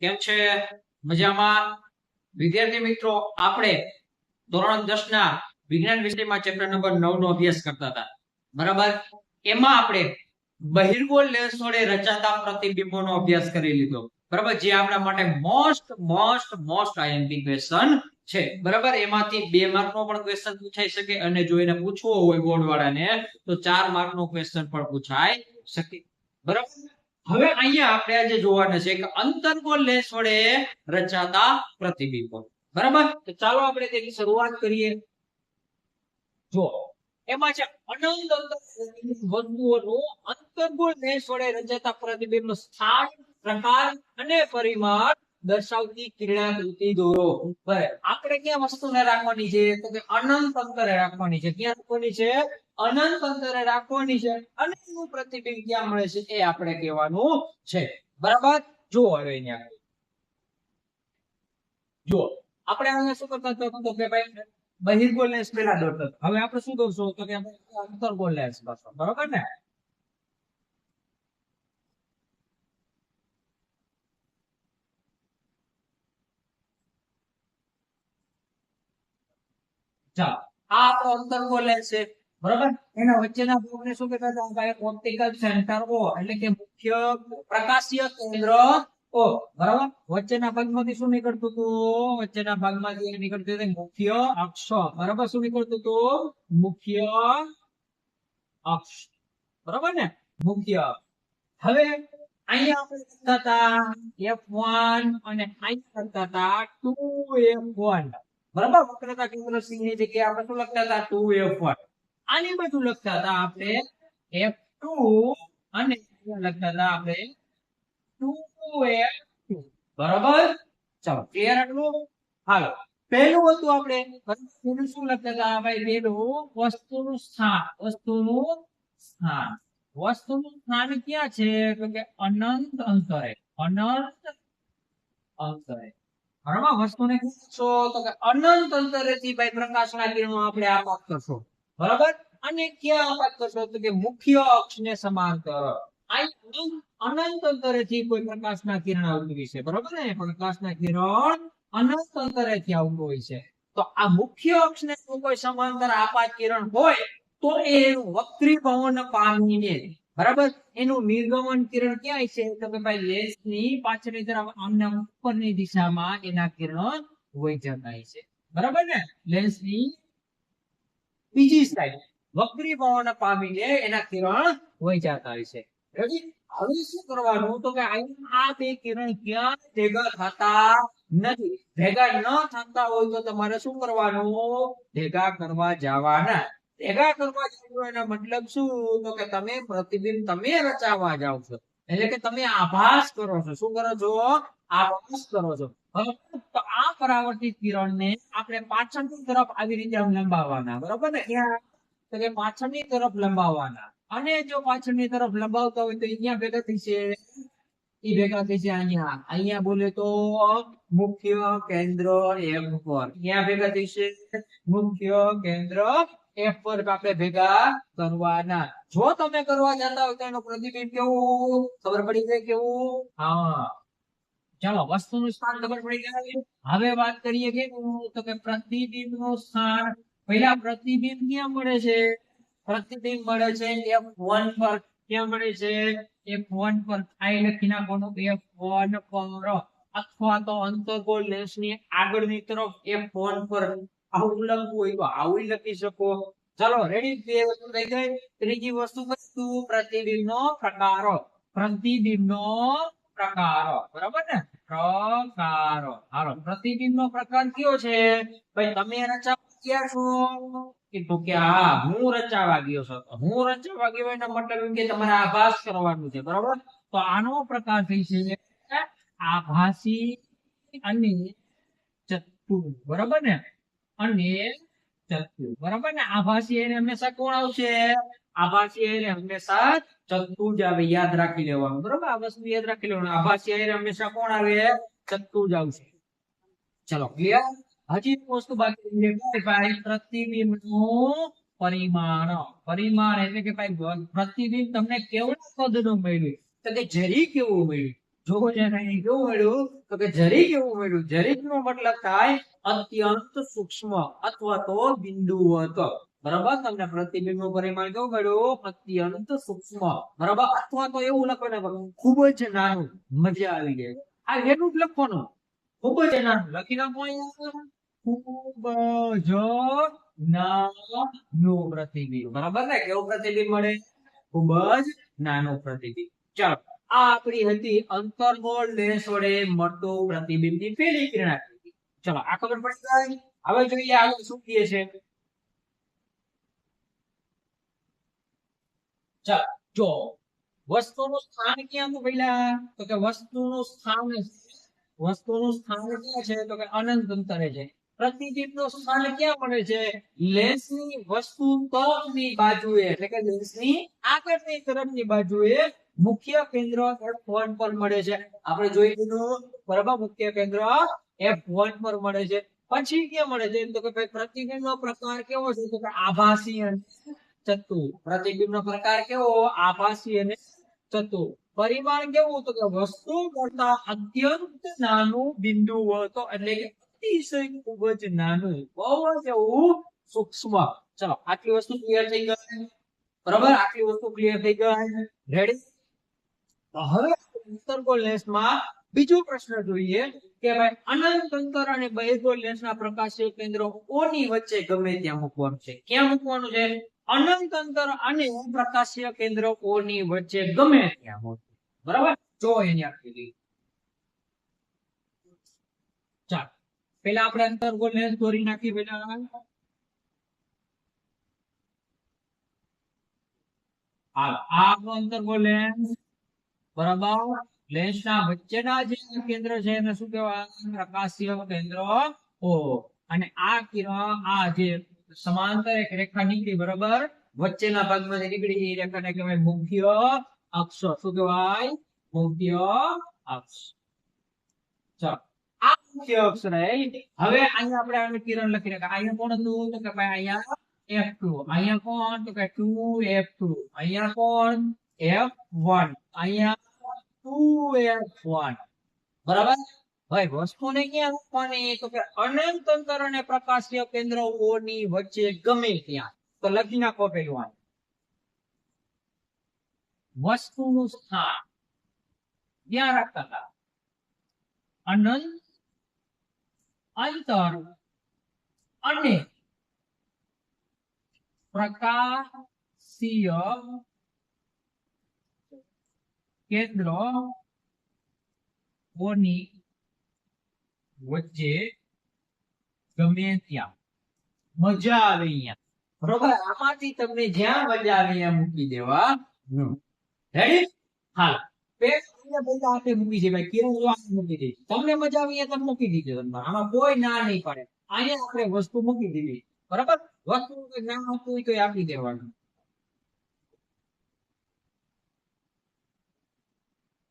કેમ છે? મજામાં? વિદ્યાર્થી મિત્રો, આપણે ધોરણ દસ ના વિજ્ઞાન વિષયમાં ચેપ્ટર નંબર નવ નો અભ્યાસ કરતા હતા. બરાબર? એમાં આપણે બહિર્ગોળ લેન્સ વડે રચાતા પ્રતિબિંબોનો અભ્યાસ કરી લીધો. બરાબર? જે આપણા માટે most most most IMP question છે. બરાબર? એમાંથી બે માર્ક નો પણ ક્વેશ્ચન પૂછાઈ શકે અને જો એને પૂછવો હોય બોર્ડ વાળાને તો ચાર માર્ક નો ક્વેશ્ચન પણ પૂછાઈ શકે. બરાબર? હવે અહીંયા આપણે આજે જોવાના છે કે અંતર્ગોળ લેન્સ વડે રચાતા પ્રતિબિંબો. બરાબર? તો ચાલો આપણે તેની શરૂઆત કરીએ. જો એમાં છે અનંત વસ્તુઓનું અંતર્ગોળ લેન્સ વડે રચાતા પ્રતિબિંબનું સ્થાન, પ્રકાર અને પરિમાણ દર્શાવતી કિરણાકૃતિ દોરો. આપણે ક્યાં વસ્તુને રાખવાની છે? તો કે અનંત અંતરે રાખવાની છે. ક્યાં રાખવાની છે? અનંત અંતરે રાખવાની છે અને એનું પ્રતિબિંબ ક્યાં મળે છે એ આપણે કહેવાનું છે. બરાબર? જુઓ હવે અહીંયા જુઓ. આપણે અહીંયા શું કરતા હતા? તો કે ભાઈ બહિર્ગોલ લેન્સ પેલા દોરતા હવે આપણે શું દોરશું? તો કે આપણે અંતર્ગોળ લેન્સ દોરશું. બરાબર ને? ચાલો. આ આપણો અંતર્ગોલ લેન્સ છે. બરાબર? એના વચ્ચેના ભાગને શું કહેતા હતા? ભાઈ ઓપ્ટિકલ સેન્ટર ઓ, એટલે કે મુખ્ય પ્રકાશીય કેન્દ્ર ઓ. બરાબર? વચ્ચેના ભાગમાંથી શું નીકળતું હતું? વચ્ચેના ભાગમાંથી નીકળતું હતું મુખ્ય અક્ષ. બરાબર? શું નીકળતું હતું? મુખ્ય અક્ષ. બરાબર ને? મુખ્ય. હવે અહીંયા આપણે કરતા હતા F1 અને અહીંયા કરતા હતા 2F1 બરાબર? વક્રતા કેન્દ્ર સિંહની જગ્યાએ આપણે શું લખતા હતા? 2F1 આની બધું લખતા હતા આપણે F2 અને લખતા હતા આપણે 2F2 બરાબર? ચાલો ક્લિયર આટલું? હાલો, પહેલું હતું આપણે પેલું શું લખતા હતા? ભાઈ પેલું વસ્તુનું સ્થાન વસ્તુનું સ્થાન. વસ્તુનું સ્થાન ક્યાં છે? તો કે અનંત અંતરે અનંત અંતરે. બરાબર? વસ્તુને શું તો કે અનંત અંતરેથી ભાઈ પ્રકાશના કિરણો આપણે પાક કરશો. બરાબર? અને ક્યાં વાત કરશો તો કે મુખ્ય અક્ષને સમાંતર અનંત અંતરેથી કોઈ પ્રકાશના કિરણ આવતું હોય છે. બરાબર ને? પ્રકાશના કિરણ અનંત અંતરેથી આવતું હોય છે. તો આ મુખ્ય અક્ષને જો કોઈ સમાંતર આપાત કિરણ હોય, તો એ વક્રીભવન પામીને, બરાબર? એનું નિર્ગમન કિરણ ક્યાંય છે તો કે ભાઈ લેન્સની પાછળની તરફ, આમના ઉપરની દિશામાં એના કિરણ વહી જતા છે. બરાબર ને? લેન્સની બીજી સાઈડ વક્રીભવન પામીને એના કિરણ વહી જતા હોય છે હવે શું કરવાનું? તો કે આ બે કિરણ ક્યાં ભેગા થતા નથી. ભેગા ન થતા હોય તો તમારે શું કરવાનું? ભેગા કરવા જવાના. ભેગા કરવા જવાનું એનો મતલબ શું? તો કે તમે પ્રતિબિંબ તમે રચાવા જાવ છો. એટલે કે તમે આભાસ કરો છો. શું કરો છો? આભાસ કરો છો. તો આ પરાવર્તિત કિરણને આપણે પાછળની તરફ આવી રીતે આમ લંબાવવાના બરોબર ને? તો કે પાછળની તરફ લંબાવવાના. અને જો પાછળની તરફ લંબાવતા હોય તો અહીંયા ભેગા થશે ઈ ભેગા થશે અહીંયા. અહીંયા બોલે તો મુખ્ય કેન્દ્ર એમ પર. અહીંયા ભેગા થઈ છે મુખ્ય કેન્દ્ર એફ પર. આપણે ભેગા કરવાના. જો તમે કરવા જતા હોય તો એનું પ્રતિબિંબ કેવું? ખબર પડી જાય કેવું? હા. ચાલો, વસ્તુનું સ્થાન ખબર પડી ગયા હવે. વાત કરીએ કે તો કે પ્રતિબિંબનું સ્થાન. પહેલા પ્રતિબિંબ ક્યાં મળે છે? પ્રતિબિંબ મળે છે એફ પર. ક્યાં મળે છે? એફ પર આ લખી નાખવાનું. એફ વન પર. અથવા તો અંતર્ગોળ લેન્સની આગળની તરફ એફ વન પર આવું લખવું હોય તો આવું લખી શકો. ચાલો રેડી બે વસ્તુ થઈ ગઈ. ત્રીજી વસ્તુ વસ્તુ પ્રતિબિંબ નો પ્રકારો. પ્રતિબિંબ નો પ્રકારો. આભાસ કરવાનું છે. બરાબર? તો આનો પ્રકાર થઈ છે આભાસી અને ચતુ બરાબર ને? અને ચતુ બરાબર ને? આભાસી એને હંમેશા કોણ આવશે? આભાસી એને હંમેશા ચત્તુ આવે પરિમાણ. પરિમાણ એટલે કે ભાઈ પ્રતિબિંબ તમને કેવડા કદનું મળ્યું? તો કે જરી કેવું મળ્યું? જોવો છે કેવું મળ્યું? તો કે જરી કેવું મળ્યું? જરીક નો મતલબ થાય અત્યંત સૂક્ષ્મ અથવા તો બિંદુવત બરાબર? તમને પ્રતિબિંબનું પરિમાણ કેવું મળ્યું? અત્યંત સૂક્ષ્મ. બરાબર? અથવા તો એવું લખવાનું ખૂબ જ નાનું. મજા આવી ગઈ. આ એનું જ લખવાનું? ખૂબ જ નાનું. લખી નાખો ખૂબ જ નાનું પ્રતિબિંબ. બરાબર ને? કેવું પ્રતિબિંબ મળે? ખૂબ જ નાનું પ્રતિબિંબ. ચાલો. આ આપણી હતી અંતર્ગોળ લેન્સ વડે મળતું પ્રતિબિંબની પેલી કિરણાકૃતિ ચલો, આ ખબર પડી ગઈ? હવે જોઈએ આગળ શું કહે છે. ચાલો, જો વસ્તુનું સ્થાન ક્યાં હતું પહેલા? તો કે વસ્તુનું સ્થાન વસ્તુનું સ્થાન ક્યાં છે? તો કે અનંત અંતરે છે. પ્રતિબિંબનું સ્થાન ક્યાં મળે છે? લેન્સની વસ્તુ તરફની બાજુએ, એટલે કે લેન્સની આગળની તરફની બાજુએ મુખ્ય કેન્દ્ર F1 પર મળે છે. આપણે જોઈ લીધું, બરાબર? મુખ્ય કેન્દ્ર F1 પર મળે છે. પછી ક્યાં મળે છે? તો કે ભાઈ પ્રતિબિંબનો પ્રકાર કેવો છે? તો કે આભાસી અને પ્રતિબિંબ નો પ્રકાર કેવો? આભાસી અને ચતુ પરિમાણ કેવું? તો કે વસ્તુ કરતા અત્યંત નાનું બિંદુ તો એટલે કે અતિશય ખૂબ જ નાનું. બહુ જ એવું સૂક્ષ્મ. ચલો, આટલી વસ્તુ ક્લિયર થઈ ગઈ. બરાબર? આટલી વસ્તુ ક્લિયર થઈ ગઈ. રેડી તો હવે અંતર્ગોળ લેન્સમાં બીજો પ્રશ્ન જોઈએ કે ભાઈ અનંત અંતર અને બહિર્ગોળ લેન્સના પ્રકાશીય કેન્દ્રો O ની વચ્ચે ગમે ત્યાં મૂકવાનું છે? ક્યાં મૂકવાનું છે? અનંત અંતર અને પ્રકાશીય કેન્દ્ર O ની વચ્ચે ગમે ત્યાં હોય. બરાબર? જો એની આકૃતિ ચાલો. પેલા આપણે અંતર્ગોળ લેન્સ દોરી નાખી પેલા લેન્સના વચ્ચેના જે કેન્દ્ર છે, એને શું કહેવાય? પ્રકાશીય કેન્દ્ર ઓ અને આ કિરણ, આ જે સમાંતર એક રેખા નીકળી બરાબર વચ્ચેના ભાગમાંથી નીકળી એ રેખાને કહેવાય મુખ્ય અક્ષ શું કહેવાય મુખ્ય અક્ષ ચાલો આ મુખ્ય અક્ષ રહે હવે અહીંયા આપણે આનું કિરણ લખી નાખીએ અહીંયા કોણ હતું તો કે ભાઈ અહીંયા F2 અહીંયા કોણ તો કે 2F2 અહીંયા કોણ F1 અહીંયા 2F1 બરાબર ભાઈ, વસ્તુને ક્યાં મૂકવાની તો કે અનંત અંતર અને પ્રકાશીય કેન્દ્ર O વચ્ચે ગમે ત્યાં. તો લખી નાખો પેલું વસ્તુનું સ્થાન. ધ્યાન રાખતા હતા. અનંત, અંતર અને પ્રકાશીય કેન્દ્ર ઓની વચ્ચે ગમે ત્યાં. મજા આવે અહીંયા. બરોબર? આમાંથી તમને જ્યાં મજા આવે ત્યાં મૂકી દેવા. હાલ. આપણે વસ્તુ મૂકી દીધી. બરાબર? વસ્તુ ના દેવાનું.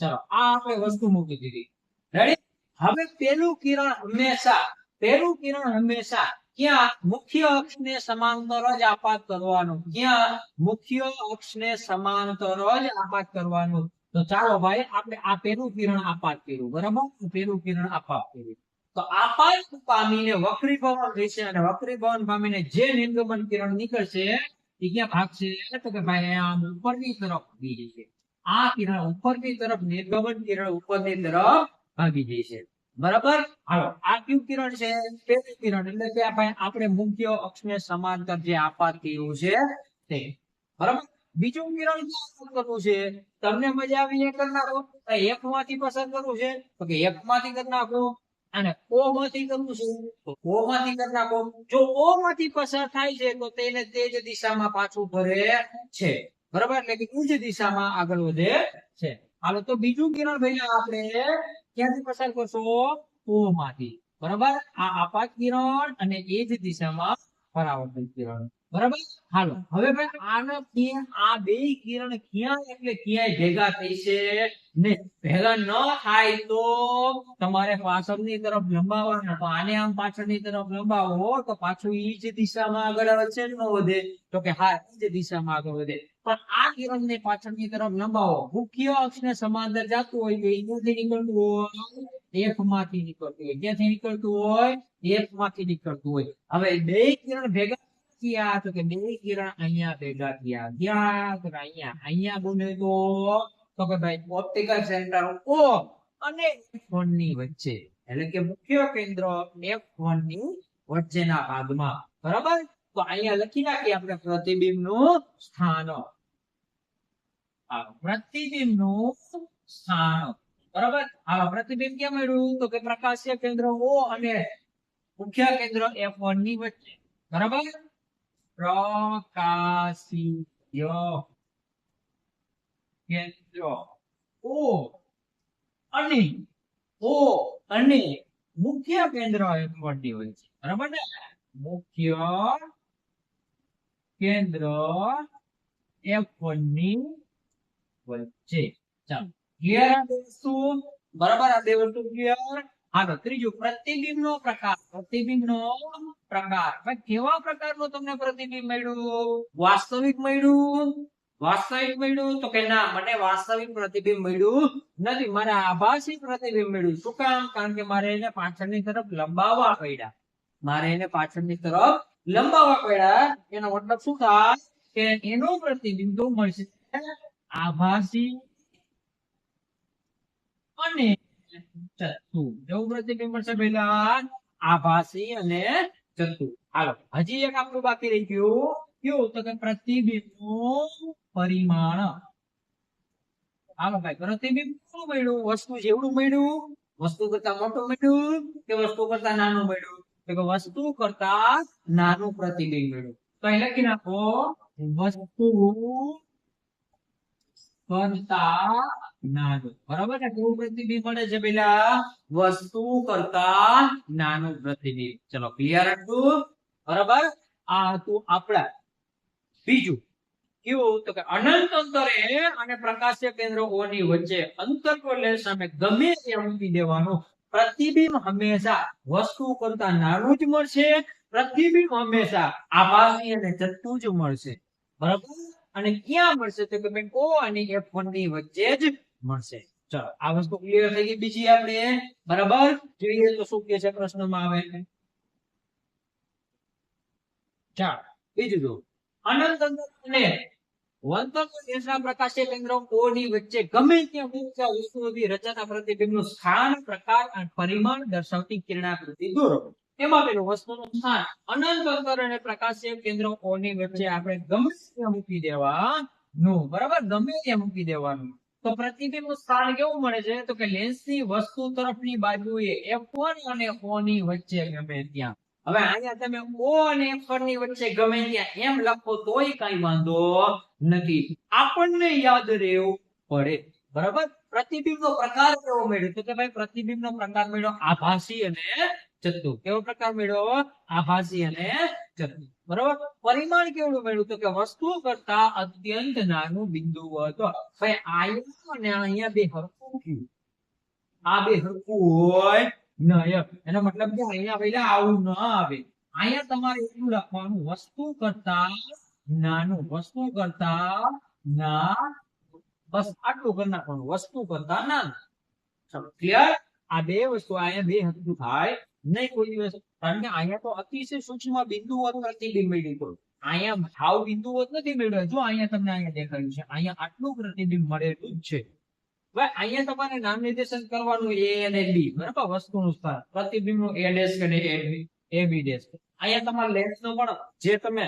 ચલો, આ આપણે વસ્તુ મૂકી દીધી. રેડી હવે પેલું કિરણ હંમેશા, પેલું કિરણ હંમેશા ક્યાં મુખ્ય અક્ષને સમાંતર જ આપાત કરવાનો, ક્યાં મુખ્ય અક્ષને સમાંતર જ આપાત કરવાનો. તો ચાલો ભાઈ, આપણે આ પેલું કિરણ આપાત કર્યું, બરાબર? પેલું કિરણ આપાત કર્યું. તો આપાત પામીને વક્રીભવન થશે અને વક્રીભવન પામીને જે નિર્ગમન કિરણ નીકળશે, એ ક્યાં ભાગશે? તો કે ભાઈ આમ ઉપરની તરફ બી જશે. આ કિરણ ઉપરની તરફ, નિર્ગમન કિરણ ઉપરની તરફ ભાગી જશે બરાબર? હાલો. આ કયું કિરણ છે? પેલું કિરણ. એટલે કે આપણે મુખ્ય અક્ષને સમાંતર જે આપાત કર્યું છે તે. બરાબર? બીજું કિરણ ક્યાં કરવું છે? તમને મજા આવી એ કરી નાખો. એક માંથી પસંદ કરવું છે? તો કે એક માંથી કરી નાખો. અને ઓ માંથી કરવું છે? તો ઓ માંથી કરી નાખો. જો ઓ માંથી પસાર થાય છે તો તેને તે જ દિશામાં પાછું ફરે છે. બરાબર? એટલે કે ઉચ્ચ દિશામાં આગળ વધે છે. હાલો તો બીજું કિરણ ભાઈ આપણે. ક્યાંથી પસાર કરશો? ઓ બરાબર? આ આપાત કિરણ અને એ જ દિશામાં પરાવર્તન કિરણ. બરાબર? હાલો. હવે ભાઈ, આના કિરણ આ બે કિરણ ક્યાં એટલે ક્યાંય ભેગા થઈ છે? ને ભેગા ન થાય તો તમારે પાછળની તરફ લંબાવવાના. તો આને આમ પાછળની તરફ લંબાવો, તો પાછું ઈ જ દિશામાં આગળ વધશે ન વધે? તો કે હા એ જ દિશામાં આગળ વધે. પણ આ કિરણને પાછળની તરફ લંબાવો મુખ્ય અક્ષને સમાંતર જતું હોય તો અહીંયાથી નીકળતું હોય. એફમાંથી નીકળતું હોય. ક્યાંથી નીકળતું હોય? એફમાંથી નીકળતું હોય. હવે બે કિરણ ભેગા થયા તો કે બે કિરણ અહીંયા ભેગા થયા. ક્યાં તો અહીંયા. અહીંયા બને તો તો કે ભાઈ ઓપ્ટિકલ સેન્ટર ઓ અને F1 ની વચ્ચે. એટલે કે મુખ્ય કેન્દ્ર F1 ની વચ્ચેના ભાગમાં. બરાબર? તો અહીંયા લખી નાખીએ આપણે પ્રતિબિંબનું સ્થાન પ્રતિબિંબનું સ્થાન બરાબર? આ પ્રતિબિંબ ક્યાં મળ્યું? તો કે પ્રકાશીય કેન્દ્ર ઓ અને મુખ્ય કેન્દ્ર એફ વનની વચ્ચે. બરાબર? પ્રકાશીય કેન્દ્ર ઓ અને ઓ અને મુખ્ય કેન્દ્ર F1 ની વચ્ચે. બરાબર ને? મુખ્ય કેન્દ્ર F1 ની વચ્ચે. ચાલો. ક્લિયર વસ્તુ બરાબર આ બે વસ્તુ ક્લિયર આગળ ત્રીજું પ્રતિબિંબનો પ્રકાર. પ્રતિબિંબનો પ્રકાર. કેવા પ્રકારનું તમને પ્રતિબિંબ મળ્યું? વાસ્તવિક મળ્યું? વાસ્તવિક મળ્યું? તો કે ના મને વાસ્તવિક પ્રતિબિંબ મળ્યું નથી. મારે આભાસી પ્રતિબિંબ મળ્યું. શું કામ? કારણ કે મારે એને પાછળની તરફ લંબાવવા પડ્યા. મારે એને પાછળની તરફ લંબાવવા પડ્યા. એનો મતલબ શું થાય કે એનું પ્રતિબિંબ મળશે. આભાસી અને ચતુ કેવું પ્રતિબિંબ મળશે પેલા આભાસી અને ચતુ હાલો, હજી એક આપણું બાકી રહી ગયું. કેવું તો કે પ્રતિબિંબનું પરિમાણ. હાલો ભાઈ, પ્રતિબિંબ શું મળ્યું? વસ્તુ જેવડું મળ્યું? વસ્તુ કરતા મોટું મળ્યું કે વસ્તુ કરતા નાનું મળ્યું? કે વસ્તુ કરતા નાનું પ્રતિબિંબ મળ્યું તો અહીં લખી નાખો, વસ્તુ કરતા નાનું. બરાબર ને કેવું પ્રતિબિંબ મળે છે પેલા? વસ્તુ કરતા નાનું પ્રતિબિંબ. ચલો ક્લિયર હતું બરાબર? આ હતું આપણા. બીજું, કેવું? તો કે અનંત અંતરે અને પ્રકાશ્ય કેન્દ્ર ઓની વચ્ચે અંતર સામે ગમે તે મૂકી દેવાનું પ્રતિબિંબ હંમેશા વસ્તુ કરતા નાનું જ મળશે, પ્રતિબિંબ હંમેશા આભાસી અને જતું જ મળશે. બરાબર? અને ક્યાં મળશે તો કે O અને F1 ની વચ્ચે જ મળશે. ચલો, આ વસ્તુ ક્લિયર થઈ ગઈ બીજી આપણે. બરાબર? જોઈએ તો શું કે છે પ્રશ્નમાં આવે. ચાલો, બીજું જો અનંત અને વંતર દેશના સ્થાન મૂકી દેવાનું, બરાબર? ગમે ત્યાં મૂકી દેવાનું. તો પ્રતિબિંબનું સ્થાન કેવું મળે છે? તો કે લેન્સની વસ્તુ તરફની બાજુએ F1 અને ઓ ની વચ્ચે ગમે ત્યાં. હવે અહીંયા તમે ઓ અને F1 ની વચ્ચે ગમે ત્યાં એમ લખો તોય કઈ વાંધો નથી. આપણને યાદ રહેવું પડે. બરાબર? પ્રતિબિંબનો પ્રકાર કેવો મેળવ્યો તો કે ભાઈ, પ્રતિબિંબનો પ્રકાર મેળવ્યો આભાસી અને ચત્તુ કેવો પ્રકાર મેળવ્યો આભાસી અને ચત્તુ બરાબર? પરિમાણ કેવડું મેળવ્યું તો કે વસ્તુ કરતા અત્યંત નાનું બિંદુ હતો. ભાઈ અહીંયા અને અહીંયા બે હરકું કયું આ બે હરકું હોય નય એનો મતલબ કે અહીંયા પહેલા આવું ન આવે. અહીંયા તમારે એટલું લખવાનું, વસ્તુ કરતા નાનું વસ્તુ કરતા ના, બસ આટલું કરી નાખવાનું, વસ્તુ કરતા નાનું ક્લિયર આ બે વસ્તુ અહીંયા બે હરખું થાય નહીં કોઈ દિવસ. કારણ કે અહીંયા તો અતિશય સૂક્ષ્મ બિંદુઓ પ્રતિબિંબ મેળવી અહીંયા ભાવ બિંદુઓ નથી મળ્યો જો અહીંયા તમને અહીંયા દેખાયું છે, અહીંયા આટલું પ્રતિબિંબ મળેલું જ છે. ભાઈ અહીંયા તમારે નામ નિર્દેશન કરવાનું એ અને બી, બરાબર? વસ્તુનું સ્થાન. પ્રતિબિંબનું એ ડેશ અને એ બી ડેશ અહીંયા તમારા લેન્સ નો પણ જે તમે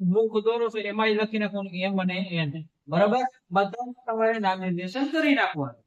મુખ દોરો છો એમાં લખી નાખવાનું એમ અને એન બરાબર? બધા તમારે નામ નિર્દેશન કરી નાખવાનું.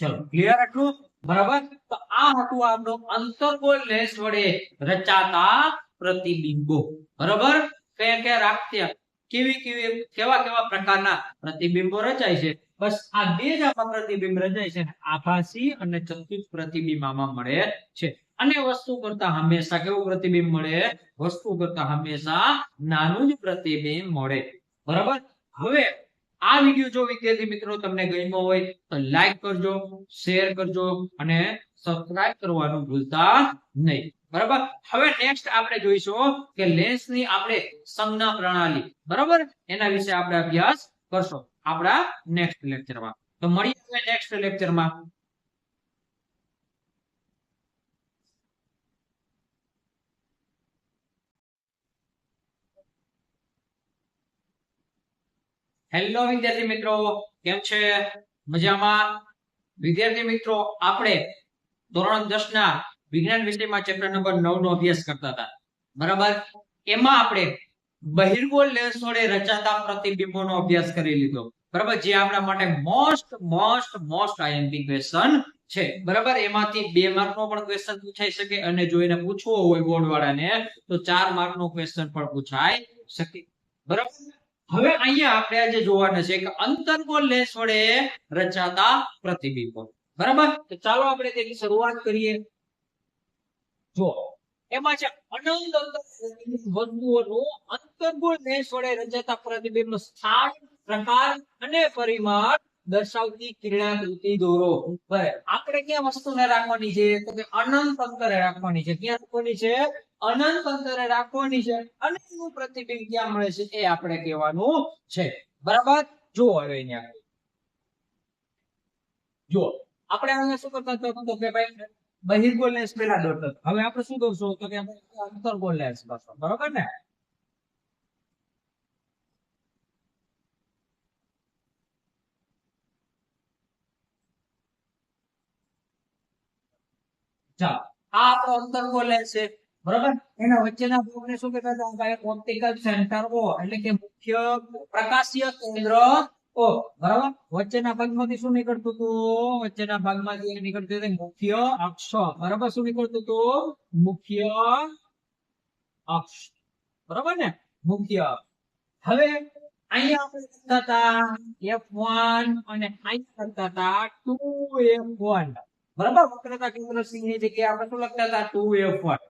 ચલો ક્લિયર આટલું? બરાબર? તો આ હતું આપણું અંતર્ગોળ લેન્સ વડે રચાતા પ્રતિબિંબો. બરાબર? કયા કયા રાખ્યા કેવી કેવી, કેવા કેવા પ્રકારના પ્રતિબિંબો રચાય છે? બસ આ બે જ આમાં પ્રતિબિંબ રચાય છે આભાસી અને ચતુર્થ પ્રતિબિંબ આમાં મળે છે. અને વસ્તુ કરતા હંમેશા કેવું પ્રતિબિંબ મળે? વસ્તુ કરતા હંમેશા નાનું જ પ્રતિબિંબ મળે. બરાબર? હવે આ વીડિયો જો વિદ્યાર્થી મિત્રો તમને ગમ્યો હોય તો લાઈક કરજો, શેર કરજો અને સબસ્ક્રાઇબ કરવાનું ભૂલતા નહીં. બરાબર? હવે નેક્સ્ટ આપણે જોઈશું કે લેન્સની આપણે સંજ્ઞા પ્રણાલી. બરાબર? એના વિશે આપણે અભ્યાસ કરશો આપણા નેક્સ્ટ લેક્ચરમાં તો મળીએ નેક્સ્ટ લેક્ચરમાં હેલો વિદ્યાર્થી મિત્રો. કેમ છે? મજામાં? વિદ્યાર્થી મિત્રો, આપણે ધોરણ દસ ના વિજ્ઞાન વિષયમાં ચેપ્ટર નંબર નવ નો અભ્યાસ કરતા હતા. બરાબર? એમાં આપણે બહિર્ગોળ લેન્સ વડે રચાતા પ્રતિબિંબોનો અભ્યાસ કરી લીધો. બરાબર? જે આપણા માટે most most most IMP question છે. બરાબર? એમાંથી બે માર્ક નો પણ ક્વેશ્ચન પૂછાઈ શકે અને જો એને પૂછવો હોય બોર્ડ વાળાને તો ચાર માર્ક નો ક્વેશ્ચન પણ પૂછાઈ શકે. બરાબર? હવે અહીંયા આપણે આજે જોવાના છે કે અંતર્ગોળ લેન્સ વડે રચાતા પ્રતિબિંબો. બરાબર? તો ચાલો આપણે તેની શરૂઆત કરીએ. જો, એમાં છે અનંત વસ્તુઓનું અંતર્ગોળ લેન્સ વડે રચાતા પ્રતિબિંબનું સ્થાન, પ્રકાર અને પરિમાણ દર્શાવતી કિરણાકૃતિ દોરો આપણે ક્યાં વસ્તુને રાખવાની છે? તો કે અનંત અંતરે રાખવાની છે. ક્યાં રાખવાની છે? અનંત અંતરે રાખવાની છે. અને એનું પ્રતિબિંબ ક્યાં મળે છે? એ આપણે કહેવાનું છે. બરાબર? જો હવે અહીંયા. જો આપણે અહીંયા શું કરતા હતા? તો કે ભાઈ બહિર્ગોલ લેન્સ પેલા દોરતા હવે આપણે શું દોરશું? તો કે આપણે અંતર્ગોળ લેન્સ કરશું બરાબર ને? મુખ્ય અક્ષ. બરાબર? શું નીકળતું હતું? મુખ્ય અક્ષ. બરાબર ને? મુખ્ય. હવે અહીંયા આપણે કરતા હતા એફ વન અને અહીંયા કરતા હતા ટુ એફ બરાબર? વક્રતા કેન્દ્ર સિંહની જગ્યાએ આપણે શું લખતા હતા? To f one